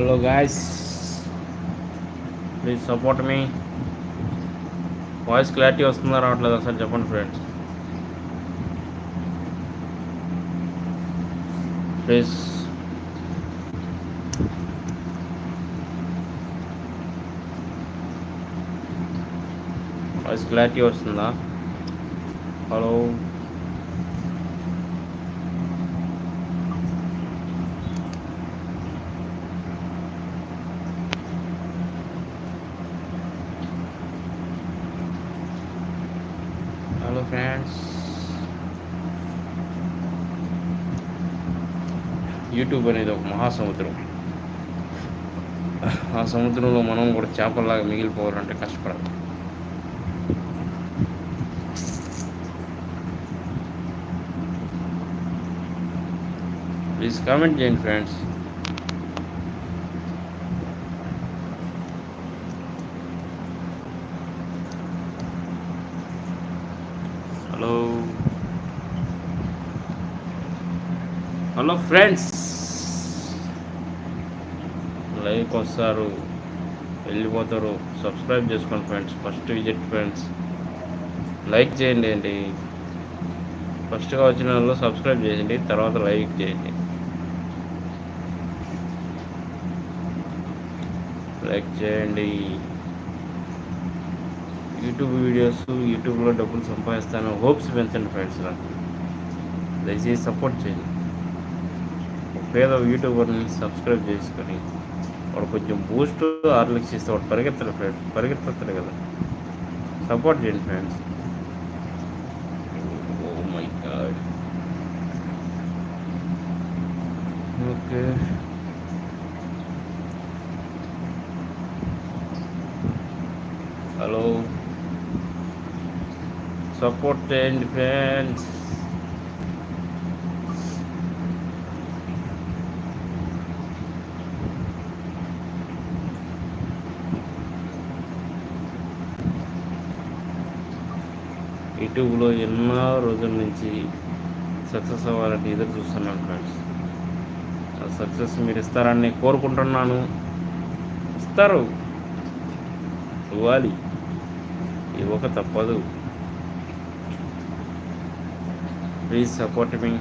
Hello guys please support మీ voice clarity వస్తుందా రావట్లేదు సార్? చెప్పండి ఫ్రెండ్స్ ప్లీజ్ వాయిస్ క్లారిటీ వస్తుందా? హలో హలో ఫ్రెండ్స్ యూట్యూబ్ అనేది ఒక మహాసముద్రం. ఆ సముద్రంలో మనం కూడా చేపల్లాగా మిగిలిపోవాలంటే కష్టపడాలి. ప్లీజ్ కామెంట్ చేయండి friends hello. Hello friends. Like వస్తారు వెళ్ళిపోతారు. సబ్స్క్రైబ్ చేసుకోండి friends. First visit friends. Like చేయండి అండి. ఫస్ట్గా వచ్చిన వాళ్ళు సబ్స్క్రైబ్ చేయండి తర్వాత లైక్ చేయండి. లైక్ చేయండి. యూట్యూబ్ వీడియోస్ యూట్యూబ్లో డబ్బులు సంపాదిస్తాను. హోప్స్ పెంచండి ఫ్రెండ్స్ నాకు దయచేసి సపోర్ట్ చేయండి. పేద యూట్యూబర్ని సబ్స్క్రైబ్ చేసుకొని వాడు కొంచెం బూస్ట్ ఆర్లిక్స్ ఇస్తే వాడు పరిగెత్తడు ఫ్రెండ్స్ పరిగెత్తాడు కదా. సపోర్ట్ చేయండి friends oh my god okay hello support చేయండి ఫ్రెండ్స్ యూట్యూబ్లో ఎన్నో రోజుల నుంచి సక్సెస్ అవ్వాలంటే ఎదురు చూస్తున్నాను ఫ్రెండ్స్. ఆ సక్సెస్ మీరు ఇస్తారని కోరుకుంటున్నాను. ఇస్తారు. ఇవ్వాలి. ఇవ్వక తప్పదు. Please support me